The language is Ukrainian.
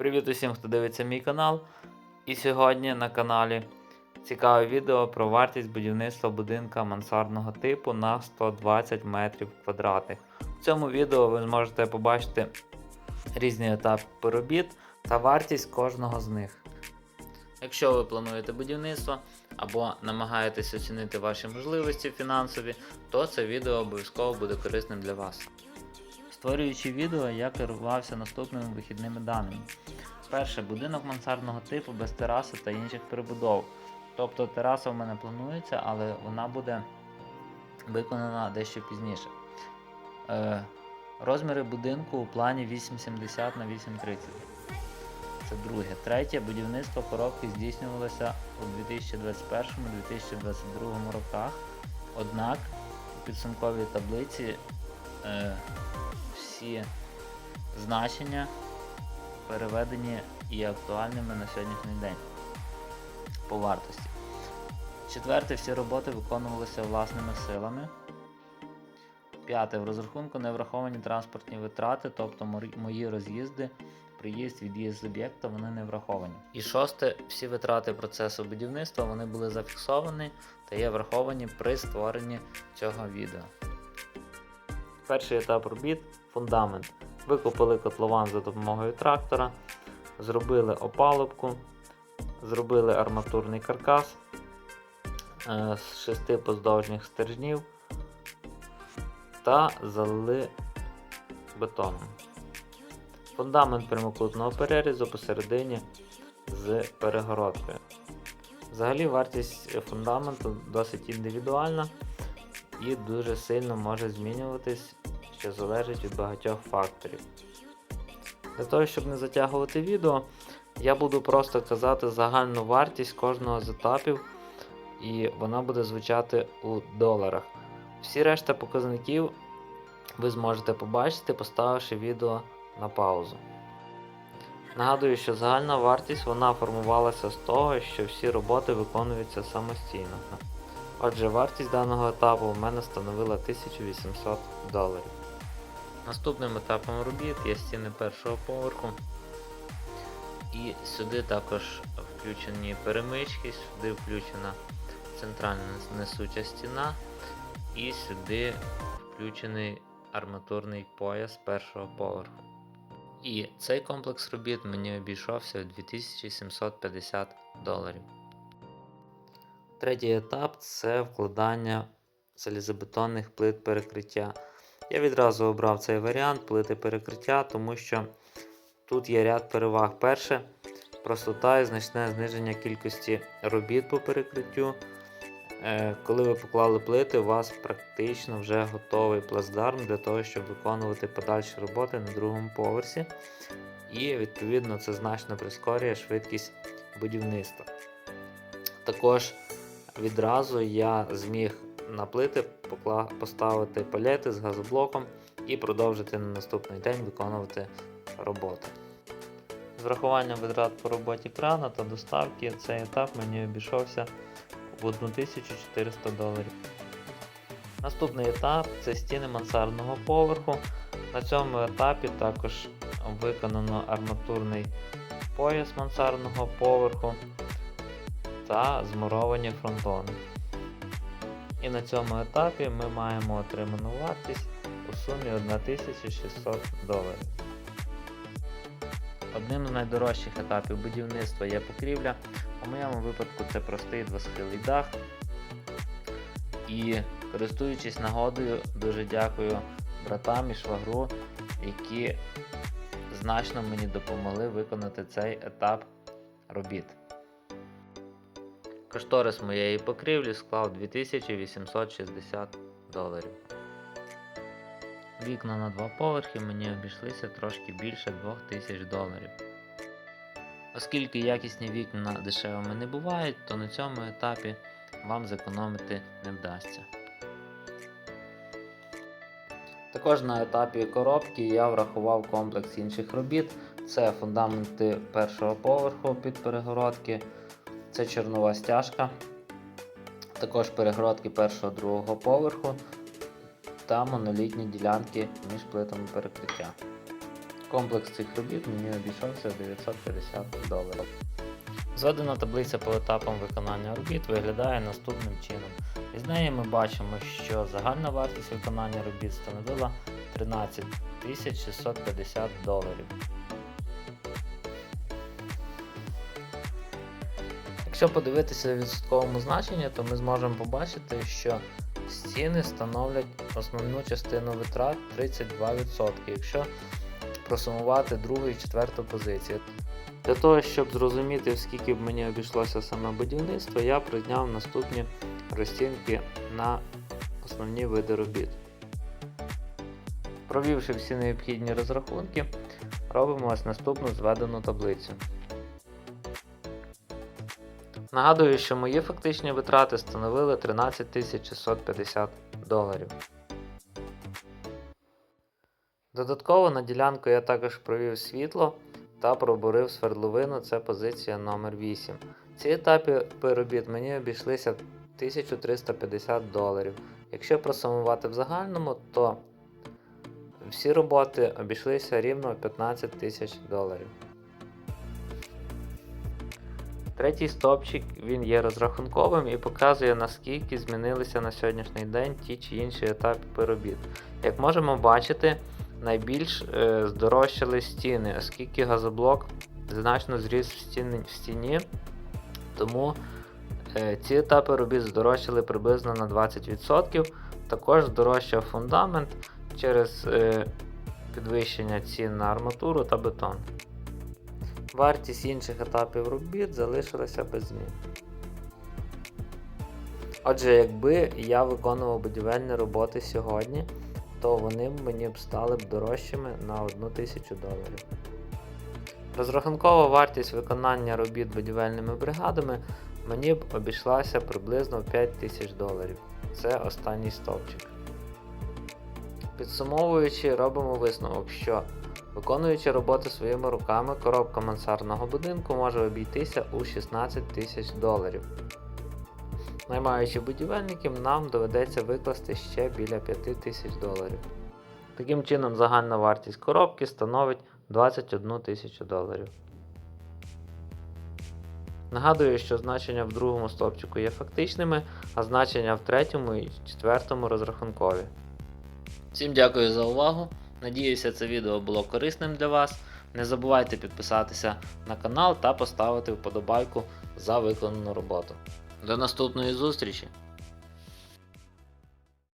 Привіт усім, хто дивиться мій канал. І сьогодні на каналі цікаве відео про вартість будівництва будинка мансардного типу на 120 метрів квадратних. В цьому відео ви зможете побачити різні етапи робіт та вартість кожного з них. Якщо ви плануєте будівництво або намагаєтесь оцінити ваші можливості фінансові, то це відео обов'язково буде корисним для вас. Створюючи відео, я керувався наступними вихідними даними. Перше, будинок мансардного типу без тераси та інших прибудов. Тобто тераса в мене планується, але вона буде виконана дещо пізніше. Е, розміри будинку у плані 870 на 830. Це друге. Третє, будівництво коробки здійснювалося у 2021-2022 роках. Однак у підсумковій таблиці е, всі значення переведені і актуальними на сьогоднішній день по вартості. Четверте, всі роботи виконувалися власними силами. П'яте. В розрахунку не враховані транспортні витрати, тобто мої роз'їзди, приїзд, від'їзд з об'єкта, вони не враховані. І шосте, всі витрати процесу будівництва вони були зафіксовані та є враховані при створенні цього відео. Перший етап робіт фундамент. Викопали котлован за допомогою трактора, зробили опалубку, зробили арматурний каркас е, з шести поздовжніх стержнів та залили бетоном. Фундамент прямокутного перерізу посередині з перегородкою. Взагалі вартість фундаменту досить індивідуальна і дуже сильно може змінюватись, що залежить від багатьох факторів. Для того, щоб не затягувати відео, я буду просто казати загальну вартість кожного з етапів, і вона буде звучати у доларах. Всі решта показників ви зможете побачити, поставивши відео на паузу. Нагадую, що загальна вартість вона формувалася з того, що всі роботи виконуються самостійно. Отже, вартість даного етапу у мене становила 1800 доларів. Наступним етапом робіт є стіни першого поверху. І сюди також включені перемички, сюди включена центральна несуча стіна, і сюди включений арматурний пояс першого поверху. І цей комплекс робіт мені обійшовся в 2750 доларів. Третій етап це вкладання залізобетонних плит перекриття. Я відразу обрав цей варіант плити перекриття, тому що тут є ряд переваг. Перше, простота і значне зниження кількості робіт по перекриттю. Е, Коли ви поклали плити, у вас практично вже готовий плацдарм для того, щоб виконувати подальші роботи на другому поверсі. І відповідно це значно прискорює швидкість будівництва. Також відразу я зміг на плити поставити палети з газоблоком і продовжити на наступний день виконувати роботи. З врахуванням витрат по роботі крана та доставки цей етап мені обійшовся в 1400 доларів. Наступний етап це стіни мансардного поверху. На цьому етапі також виконано арматурний пояс мансардного поверху та змуровані фронтони. І на цьому етапі ми маємо отриману вартість у сумі 1600 доларів. Одним з найдорожчих етапів будівництва є покрівля. У моєму випадку це простий двосхилий дах. І користуючись нагодою, дуже дякую братам і швагру, які значно мені допомогли виконати цей етап робіт. Кошторис моєї покрівлі склав 2860 доларів. Вікна на два поверхи мені обійшлися трошки більше 2000 доларів. Оскільки якісні вікна дешевими не бувають, то на цьому етапі вам зекономити не вдасться. Також на етапі коробки я врахував комплекс інших робіт. Це фундаменти першого поверху під перегородки, це чорнова стяжка, також перегородки першого другого поверху та монолітні ділянки між плитами перекриття. Комплекс цих робіт мені обійшовся в 950 доларів. Зведена таблиця по етапам виконання робіт виглядає наступним чином. Із неї ми бачимо, що загальна вартість виконання робіт становила 13 650 доларів. Якщо подивитися в відсотковому значенні, то ми зможемо побачити, що стіни становлять основну частину витрат 32%, якщо просумувати другу і четверту позицію. Для того, щоб зрозуміти, скільки б мені обійшлося саме будівництво, я прийняв наступні розцінки на основні види робіт. Провівши всі необхідні розрахунки, робимо ось наступну зведену таблицю. Нагадую, що мої фактичні витрати становили 13 650 доларів. Додатково на ділянку я також провів світло та пробурив свердловину, це позиція номер 8 Ці етапи робіт мені обійшлися 1350 доларів. Якщо просумувати в загальному, то всі роботи обійшлися рівно 15 тисяч доларів. Третій стопчик він є розрахунковим і показує наскільки змінилися на сьогоднішній день ті чи інші етапи робіт. Як можемо бачити, найбільш е, здорожчали стіни, оскільки газоблок значно зріс в стіні, в стіні тому е, ці етапи робіт здорожчали приблизно на 20%. Також здорожчав фундамент через е, підвищення цін на арматуру та бетон. Вартість інших етапів робіт залишилася без змін. Отже, якби я виконував будівельні роботи сьогодні, то вони мені б стали б дорожчими на 1 тисячу доларів. Розрахункова вартість виконання робіт будівельними бригадами мені б обійшлася приблизно в 5 тисяч доларів. Це останній стовпчик. Підсумовуючи, робимо висновок, що виконуючи роботи своїми руками, коробка мансардного будинку може обійтися у 16 тисяч доларів. Наймаючи будівельників, нам доведеться викласти ще біля 5 тисяч доларів. Таким чином, загальна вартість коробки становить 21 тисячу доларів. Нагадую, що значення в другому стовпчику є фактичними, а значення в третьому і четвертому розрахункові. Всім дякую за увагу. Надіюся, це відео було корисним для вас. Не забувайте підписатися на канал та поставити вподобайку за виконану роботу. До наступної зустрічі!